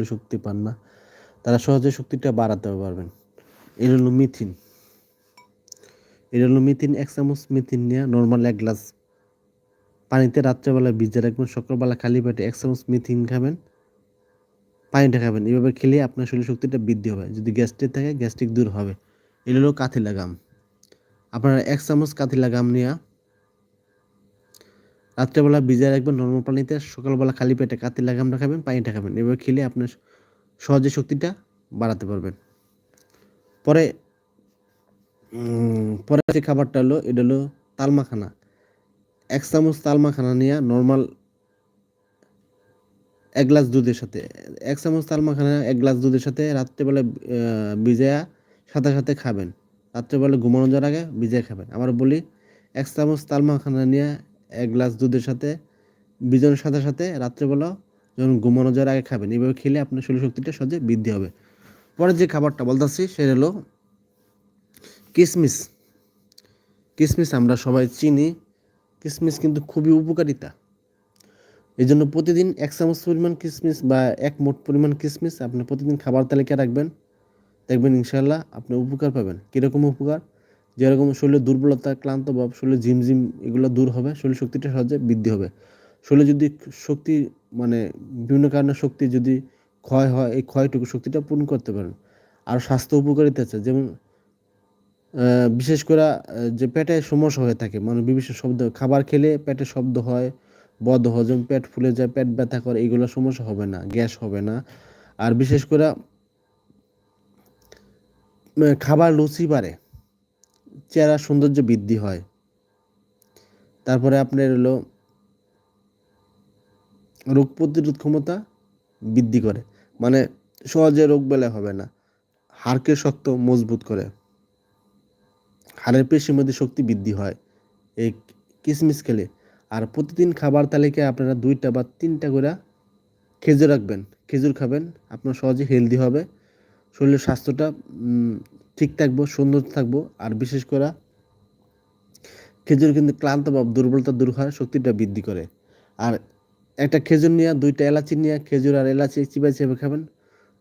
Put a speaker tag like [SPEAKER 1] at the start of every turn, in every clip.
[SPEAKER 1] শরীরে শক্তি পান না। তারা সহজে শক্তিটা বাড়াতে পারবেন। এটা হলো মিথিন এটা হলো মিথিন এক চামচ মিথিন নিয়ে নর্মাল এক গ্লাস পানিতে রাত্রেবেলা ভিজে রাখবেন, সকালবেলা খালি পেটে এক চামচ মিথিন খাবেন, পানিটা খাবেন। এভাবে খেলে আপনার শরীর শক্তিটা বৃদ্ধি হবে। যদি গ্যাস্ট্রিক থাকে গ্যাস্ট্রিক দূর হবে। এটা হলো কাথিলা গাম আপনারা এক চামচ কাথিলা গাম নিয়ে রাত্রেবেলা ভিজায় রাখবেন নর্মাল পানিতে, সকালবেলা খালি পেটে কাতিলা গামটা খাবেন পানিটা খাবেন এভাবে খেলে আপনার সহজে শক্তিটা বাড়াতে পারবেন। পরে পরে যে খাবারটা হলো, এটা হলো তালমাখানা। এক চামচ তালমাখানা নিয়ে নর্মাল এক গ্লাস দুধের সাথে, এক চামচ তালমাখানা, এক গ্লাস দুধের সাথে রাত্রেবেলা ভিজায়া সাথে সাথে খাবেন। রাত্রেবেলা ঘুমানো যাওয়ার আগে ভিজায় খাবেন। আবার বলি, এক চামচ তালমাখানা নিয়ে এক গ্লাস দুধের সাথে, বিজনের সাথে সাথে রাত্রেবেলা যখন ঘুমানো যাওয়ার আগে খাবেন। এইভাবে খেলে আপনার শরীর শক্তিটা সহজে বৃদ্ধি হবে। পরে যে খাবারটা বলতেছি, সেটা হলো কিসমিস। কিসমিস আমরা সবাই চিনি। কিসমিস কিন্তু খুবই উপকারিতা। এই জন্য প্রতিদিন এক চামচ পরিমাণ কিসমিস বা এক মোট পরিমাণ কিসমিস আপনি প্রতিদিন খাবার তালিকা রাখবেন। দেখবেন ইনশাল্লাহ আপনি উপকার পাবেন। কীরকম উপকার? যেরকম শরীরের দুর্বলতা, ক্লান্ত ভাব শরীরে ঝিমঝিম এগুলো দূর হবে শরীর শক্তিটা সহজে বৃদ্ধি হবে। শরীরে যদি শক্তি মানে বিভিন্ন কারণে শক্তি যদি ক্ষয় হয়, এই ক্ষয়টুকু শক্তিটা পূরণ করতে পারেন। আর স্বাস্থ্য উপকারিতা আছে, যেমন বিশেষ করে যে পেটে সমস্যা হয়ে থাকে মানে বিভিন্ন শব্দ, খাবার খেলে পেটে শব্দ হয়, বদ হজম পেট ফুলে যায়, পেট ব্যথা করে, এগুলো সমস্যা হবে না, গ্যাস হবে না। আর বিশেষ করে খাবার লুচি বাড়ে চেহারা সৌন্দর্য বৃদ্ধি হয়। তারপরে আপনার হলো রোগ প্রতিরোধ ক্ষমতা বৃদ্ধি করে। মানে সহজে রোগ বেলা হবে না। হাড়কে শক্ত, মজবুত করে। হাড়ের পেশির মধ্যে শক্তি বৃদ্ধি হয় এই কিসমিস খেলে। আর প্রতিদিন খাবার তালিকায় আপনারা দুইটা বা তিনটা করে খেজুর রাখবেন। খেজুর খাবেন, আপনার সহজে হেলদি হবে। শরীরের স্বাস্থ্যটা ঠিক থাকব, সুন্দর থাকব, আর বিশেষ করে খেজুর কিন্তু ক্লান্ত বা দুর্বলতা দূর হয়, শক্তিটা বৃদ্ধি করে। আর একটা খেজুর নিয়ে, দুইটা এলাচি নিয়ে, খেজুর আর এলাচি চিবাই চেপে খাবেন,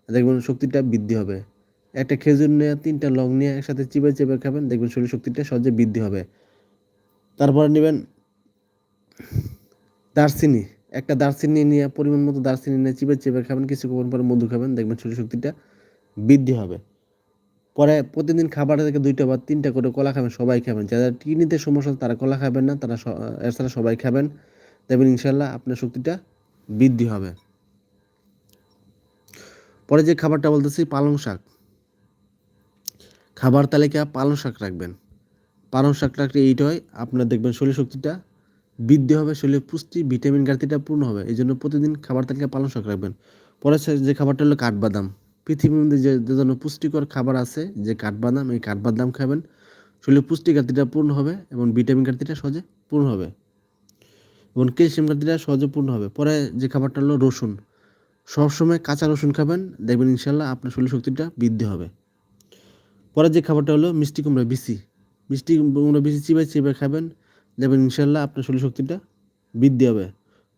[SPEAKER 1] দেখবেন শক্তিটা বৃদ্ধি হবে। একটা খেজুর নিয়ে, তিনটা লং নিয়ে একসাথে চিবাই চেপে খাবেন, দেখবেন শরীর শক্তিটা সহজে বৃদ্ধি হবে। তারপরে নেবেন দারচিনি। একটা দারচিনি নিয়ে, পরিমাণ মতো দারচিনি নিয়ে চিবে চেপে খাবেন, কিছুক্ষণ পরে মধু খাবেন, দেখবেন শরীর শক্তিটা বৃদ্ধি হবে। পরে প্রতিদিন খাবার থেকে দুইটা বা তিনটা করে কলা খাবেন, সবাই খাবেন। যারা কিডনিতে সমস্যা তারা কলা খাবেন না, তারা এছাড়া সবাই খাবেন। দেখবেন ইনশাল্লাহ আপনার শক্তিটা বৃদ্ধি হবে। পরে যে খাবারটা বলতেছি, পালং শাক। খাবার তালিকা পালং শাক রাখবেন। পালং শাক রাখলে এইটা হয়, আপনার দেখবেন শরীর শক্তিটা বৃদ্ধি হবে, শরীরের পুষ্টি, ভিটামিন ঘাটতিটা পূর্ণ হবে। এই জন্য প্রতিদিন খাবার তালিকা পালং শাক রাখবেন। পরে যে খাবারটা হলো কাঠবাদাম। পৃথিবীর মধ্যে যে জন্য পুষ্টিকর খাবার আছে, যে কাঠবাদাম, এই কাঠবাদাম খাবেন শরীরের পুষ্টি ঘাটতিটা পূর্ণ হবে এবং ভিটামিন ঘাটতিটা সহজে পূর্ণ হবে। এবং ক্যালসিয়াম ঘাটতিটা সহজে পূর্ণ হবে। পরে যে খাবারটা হলো রসুন। সবসময় কাঁচা রসুন খাবেন, দেখবেন ইনশাল্লাহ আপনার শরীর শক্তিটা বৃদ্ধি হবে। পরে যে খাবারটা হলো মিষ্টি কুমড়া, বিসি। মিষ্টি কুমড়া, বিসি চিবাই চিবাই খাবেন, দেখবেন ইনশাল্লাহ আপনার শরীর শক্তিটা বৃদ্ধি হবে।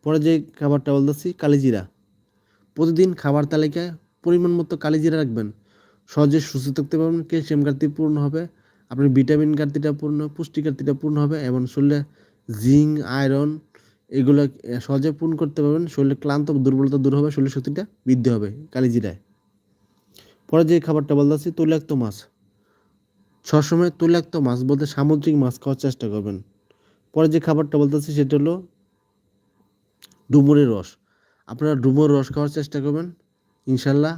[SPEAKER 1] পরে যে খাবারটা বলতেছি, কালিজিরা। প্রতিদিন খাবার তালিকায় পরিমাণ মতো কালিজিরা রাখবেন। সহজে সুস্থ থাকতে পারবেন, ক্যালসিয়াম ঘাটতি পূর্ণ হবে, আপনার ভিটামিন ঘাটতিটা পূর্ণ পুষ্টি ঘাটতিটা পূর্ণ হবে এবং শরীরে জিঙ্ক, আয়রন এগুলো সহজে পূর্ণ করতে পারবেন শরীরে ক্লান্ত দুর্বলতা দূর হবে শরীর শক্তিটা বৃদ্ধি হবে কালিজিরায় পরে যে খাবারটা বলতেছি তৈলাক্ত মাছ। সবসময় তৈলাক্ত মাছ বলতে সামুদ্রিক মাছ খাওয়ার চেষ্টা করবেন। পরে যে খাবারটা বলতেছি সেটা হলো ডুমুরের রস। আপনারা ডুমুর রস খাওয়ার চেষ্টা করবেন ইনশাল্লাহ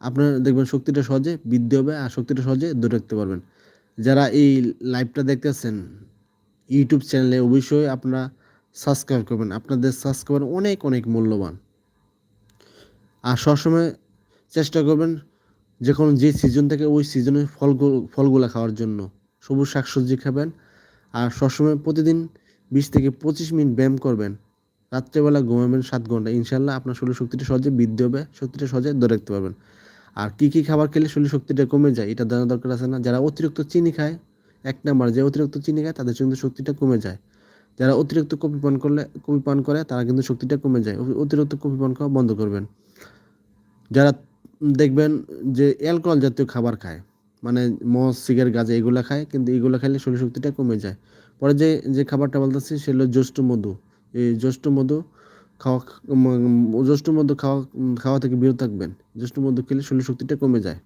[SPEAKER 1] আপনার দেখবেন শক্তিটা সহজে বৃদ্ধি হবে আর শক্তিটা সহজে দূরে রাখতে পারবেন। যারা এই লাইভটা দেখতেছেন ইউটিউব চ্যানেলে অবশ্যই আপনারা সাবস্ক্রাইব করবেন। আপনাদের সাবস্ক্রাইবার অনেক অনেক মূল্যবান। আর সবসময় চেষ্টা করবেন যে কোনো যে সিজন থেকে ওই সিজনে ফলগুলো ফলগুলো খাওয়ার জন্য। সবুজ শাকসবজি খাবেন আর সবসময় প্রতিদিন বিশ থেকে পঁচিশ মিনিট ব্যায়াম করবেন। রাত্রেবেলা ঘুমাবেন সাত ঘণ্টা। ইনশাল্লাহ আপনার শরীর শক্তিটা সহজে বৃদ্ধি হবে, শক্তিটা সহজে ধরে রাখতে পারবেন। আর কী কী খাবার খেলে শরীর শক্তিটা কমে যায়, এটা জানা দরকার আছে না। যারা অতিরিক্ত চিনি খায়, এক নাম্বার যে অতিরিক্ত চিনি খায়, তাদের কিন্তু শক্তিটা কমে যায়। যারা অতিরিক্ত কপি পান করলে কপি পান করে, তারা কিন্তু শক্তিটা কমে যায়। অতিরিক্ত কপি পান খাওয়া বন্ধ করবেন। যারা দেখবেন যে অ্যালকোহল জাতীয় খাবার খায় মানে মদ, সিগারেট, গাঁজা, এগুলো খায়, কিন্তু এগুলো খাইলে শরীর শক্তিটা কমে যায়। পরে যে যে খাবারটা বলতেছি সেগুলো জ্যৈষ্ঠ মধু। জ্যৈষ্ঠ মধু খাওয়া জ্যৈষ্ঠ মধু খাওয়া খাওয়া থেকে বিরত থাকবেন। জ্যৈষ্ঠ মধু খেলে শরীর শক্তিটা কমে যায়।